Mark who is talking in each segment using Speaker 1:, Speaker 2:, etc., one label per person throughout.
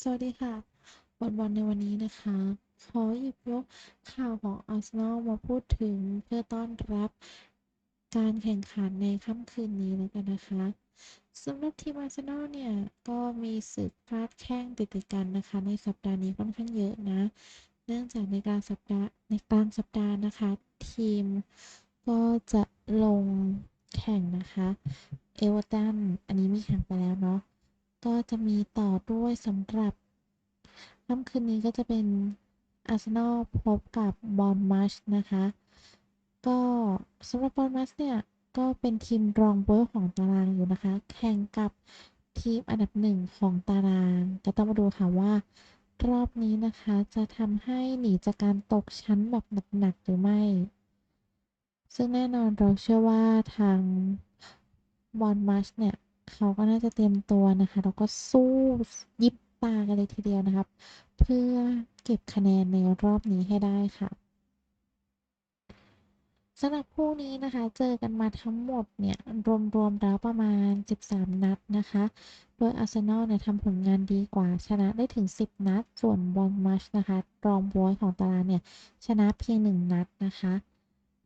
Speaker 1: สวัสดีค่ะบอลบอลในวันนี้นะคะ ขอหยิบยกข่าวของอาร์เซนอลมาพูดถึงเพื่อต้อนรับการแข่งขันในค่ำคืนนี้แล้วกันนะคะสำหรับทีมอาร์เซนอลเนี่ย ก็มีศึกฟาดแข้งติดๆกันนะคะ ในสัปดาห์นี้ค่อนข้างเยอะนะ เนื่องจากในกลางสัปดาห์ในกลางสัปดาห์นะคะ ทีมก็จะลงแข่งนะคะ เอเวอร์ตันอันนี้มีแข่งไปแล้วเนาะ ก็จะมีต่อด้วยสำหรับค่ำคืนนี้ก็จะเป็นอาร์เซนอลพบกับบอลมัชนะคะ ก็สำหรับบอลมัชเนี่ยก็เป็นทีมรองเบอร์ของตารางอยู่นะคะ แข่งกับทีมอันดับหนึ่งของตาราง ก็ต้องมาดูค่ะว่ารอบนี้นะคะจะทำให้หนีจากการตกชั้นแบบหนักๆหรือไม่ ซึ่งแน่นอนเราเชื่อว่าทางบอลมัชเนี่ย เขาก็น่าจะเตรียมตัวนะคะแล้วก็สู้ยิบตากันเลยทีเดียวนะครับ เพื่อเก็บคะแนนในรอบนี้ให้ได้ค่ะสำหรับคู่นี้นะคะ เจอกันมาทั้งหมดเนี่ย รวมๆแล้วประมาณ 13 นัดนะคะ โดยอาร์เซนอลเนี่ยทำผลงานดีกว่า ชนะได้ถึง 10 นัด ส่วนบอลมัชนะคะ รองบวยของตารางเนี่ย ชนะเพียง 1 นัดนะคะ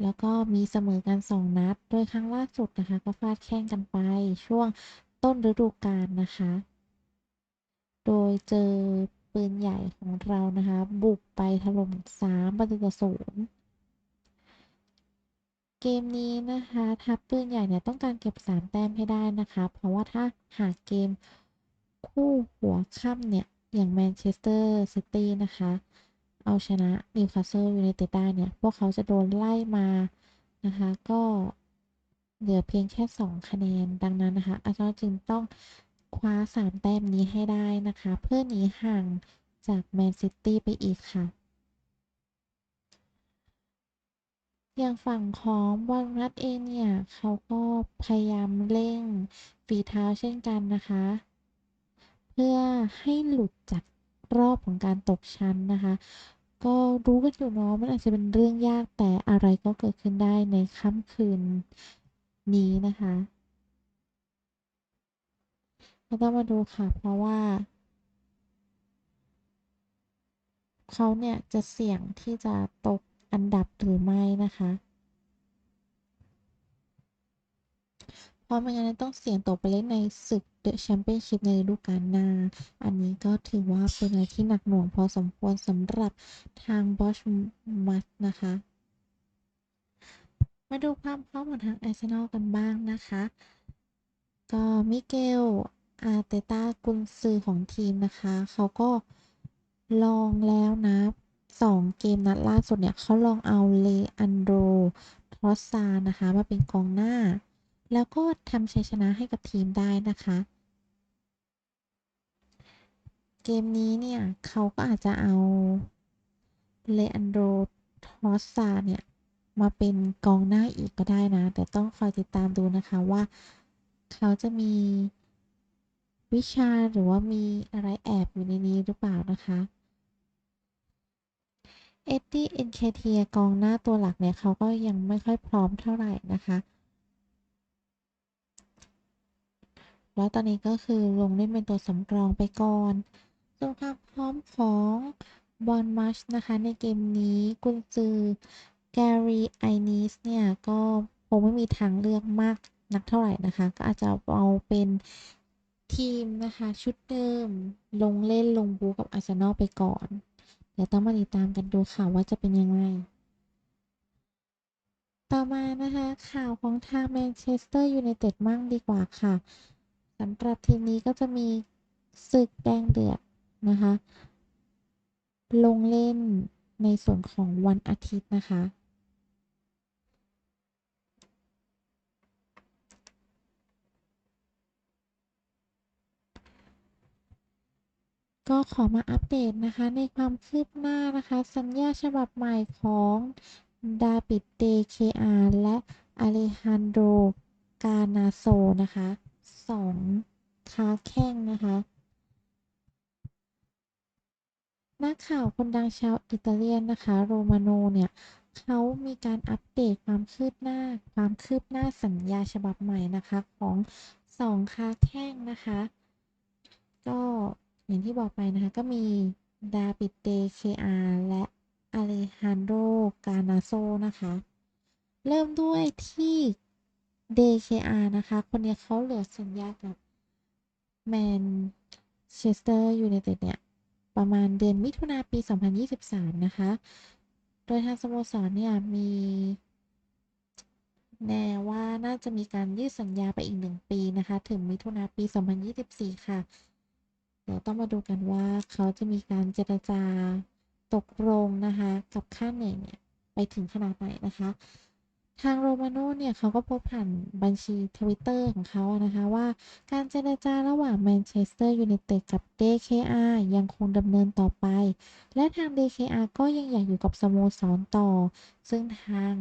Speaker 1: แล้วก็มีเสมอกัน 2 นัด โดยครั้งล่าสุดนะคะ ก็ฟาดแข่งกันไปช่วงต้นฤดูกาลนะคะ โดยเจอปืนใหญ่ของเรานะคะ บุกไปถล่ม3ประตูต่อศูนย์เกมนี้นะคะทัพปืนใหญ่เนี่ยต้องการเก็บ 3 แต้มให้ได้นะคะ เพราะว่าถ้าหากเกมคู่หัวค่ำเนี่ย อย่างแมนเชสเตอร์ซิตี้นะคะ เอาชนะนิวคาสเซิลยูไนเต็ดได้เนี่ย พวกเขาจะโดนไล่มานะคะ ก็เหลือเพียงแค่ 2 คะแนน ดังนั้นนะคะ อาร์เซนอลจึงต้องคว้า 3 แต้มนี้ให้ได้นะคะ เพื่อหนีห่างจากแมนซิตี้ไปอีกค่ะ อย่างฝั่งของบอลรัดเองเนี่ย เขาก็พยายามเร่งฝีเท้าเช่นกันนะคะ เพื่อให้หลุดจาก รอบของการตกชั้นนะคะ ก็รู้กันอยู่เนาะมันอาจจะเป็นเรื่องยากแต่อะไรก็เกิดขึ้นได้ในค่ำคืนนี้นะคะก็ต้องมาดูค่ะ เพราะว่า เขาเนี่ยจะเสี่ยงที่จะตกอันดับหรือไม่นะคะเพราะไม่งั้นต้องเสี่ยงตกไปเล่นในศึก เดอะแชมเปี้ยนชิพในฤดูกาลหน้า อันนี้ก็ถือว่าเป็นอะไรที่หนักหน่วงพอสมควรสำหรับทางบอชมัสนะคะ มาดูความพร้อมของทางไอาร์เซนอลกันบ้างนะคะ ก็มิเกลอาเตต้ากุนซือของทีมนะคะ เขาก็ลองแล้วนะสองเกมนัดล่าสุดเนี่ยเขาลองเอาเลอันโดทรอสซานะคะ มาเป็นกองหน้า แล้วก็ทำชัยชนะให้กับทีมได้นะคะ เกมนี้เนี่ยเขาก็อาจจะเอาเลอันโดทอสซาเนี่ยมาเป็นกองหน้าอีกก็ได้นะ แต่ต้องคอยติดตามดูนะคะว่าเขาจะมีวิชาหรือว่ามีอะไรแอบอยู่ในนี้หรือเปล่านะคะเอ็ดดี้เอ็นเคเทียกองหน้าตัวหลักเนี่ยเขาก็ยังไม่ค่อยพร้อมเท่าไหร่นะคะ แล้วตอนนี้ก็คือลงเล่นเป็นตัวสำรองไปก่อนส่วนความพร้อมของบอลมัชนะคะในเกมนี้กุนซือแกรีไอนิสเนี่ย ก็คงไม่มีทางเลือกมากนักเท่าไหร่นะคะ ก็อาจจะเอาเป็นทีมนะคะ ชุดเดิม ลงเล่นลงบูกับอาร์เซนอลไปก่อน เดี๋ยวต้องมาติดตามกันดูค่ะว่าจะเป็นยังไง ต่อมานะคะข่าวของทางแมนเชสเตอร์ยูไนเต็ดมั่งดีกว่าค่ะ สำหรับทีมนี้ก็จะมีศึกแดงเดือดนะคะ ลงเล่นในส่วนของวันอาทิตย์นะคะ ก็ขอมาอัปเดตนะคะ ในความคืบหน้านะคะ สัญญาฉบับใหม่ของดาบิดเดเคอาและอเลฮันโดกานาโซนะคะ สองค้าแข้งนะคะนักข่าวคนดังชาวอิตาเลียนนะคะ โรมาโนเนี่ยเขามีการอัปเดตความคืบหน้า ความคืบหน้าสัญญาฉบับใหม่นะคะของสองค้าแข้งนะคะ ก็อย่างที่บอกไปนะคะ ก็มีดาบิดเดเคอาและอเลฮันโดกานาโซนะคะ เริ่มด้วยที่ DKR นะคะ คนนี้เขาเหลือสัญญากับแมนเชสเตอร์ยูไนเต็ดเนี่ย ประมาณเดือนมิถุนาปี 2023 นะคะ โดยทางสโมสรเนี่ยมี แน่ว่าน่าจะมีการยืดสัญญาไปอีกหนึ่งปีนะคะ ถึงมิถุนาปี 2024 ค่ะ เดี๋ยวต้องมาดูกันว่าเขาจะมีการเจรจาตกลงนะคะ กับค่าเหนื่อยเนี่ย ไปถึงขนาดไหนนะคะ ทางโรมาโน่เนี่ยเขาก็โพสต์ผ่านบัญชีทวิตเตอร์ของเขาอะนะคะว่า การเจรจาระหว่างแมนเชสเตอร์ยูไนเต็ดกับ DKR ยังคงดำเนินต่อไป และทาง DKR ก็ยังอยากอยู่กับสโมสรต่อ ซึ่งทาง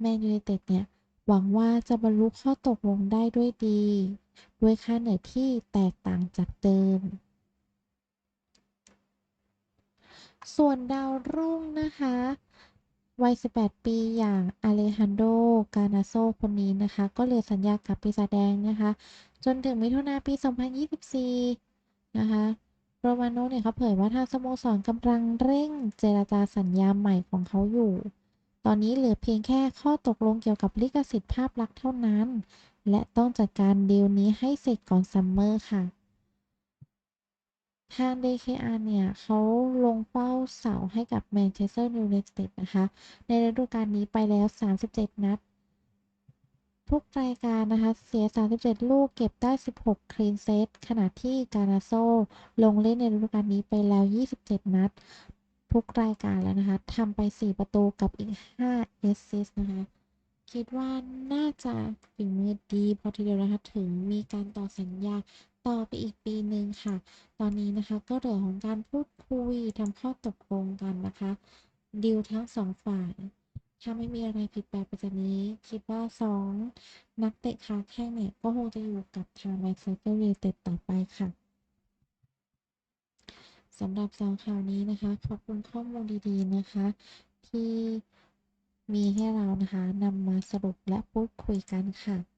Speaker 1: แมนยูไนเต็ดเนี่ย หวังว่าจะบรรลุข้อตกลงได้ด้วยดี ด้วยค่าเหนื่อยที่แตกต่างจากเดิม ส่วนดาวรุ่งนะคะ วัย 18 ปี อย่างอเลฮันโด กานาโซ คนนี้นะคะ ก็เหลือสัญญากับปีศาจแดงนะคะ จนถึงมิถุนาปี 2024 นะคะโรมาโนเนี่ยเขาเผยว่าทางสโมสรกำลังเร่งเจรจาสัญญาใหม่ของเขาอยู่ ตอนนี้เหลือเพียงแค่ข้อตกลงเกี่ยวกับลิขสิทธิ์ภาพลักษณ์เท่านั้น และต้องจัดการดีลนี้ให้เสร็จก่อนซัมเมอร์ค่ะ ทาง DKR เนี่ยเขาลงเป้าเสาให้กับแมนเชสเตอร์ยูไนเต็ดนะคะ ในฤดูกาลนี้ไปแล้ว 37 นัด ทุกรายการนะคะ เสีย 37 ลูกเก็บได้ 16 คลีนเซตขณะที่กานาโซ ลงเล่นในฤดูกาลนี้ไปแล้ว 27 นัด ทุกรายการแล้วนะคะทำไป 4 ประตูกับอีก5เอสซิสต์นะคะ คิดว่าน่าจะฝีมือดีพอทีเดียวนะคะ ถึงมีการต่อสัญญา ต่อไปอีกปีหนึ่งค่ะ ตอนนี้นะคะก็เหลือของการพูดคุยทำข้อตกลงกันนะคะดีลทั้งสองฝ่าย ถ้าไม่มีอะไรผิดแปลกไปจากนี้ คิดว่าสองนักเตะค้าแข้งเนี่ยก็คงจะอยู่กับทางแมนเชสเตอร์ยูไนเต็ดต่อไปค่ะสำหรับสองข่าวนี้นะคะ ขอบคุณข้อมูลดีๆนะคะ ที่มีให้เรานะคะนำมาสรุปและพูดคุยกันค่ะ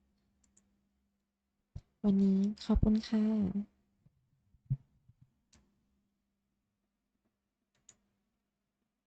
Speaker 1: วันนี้ขอบคุณค่ะ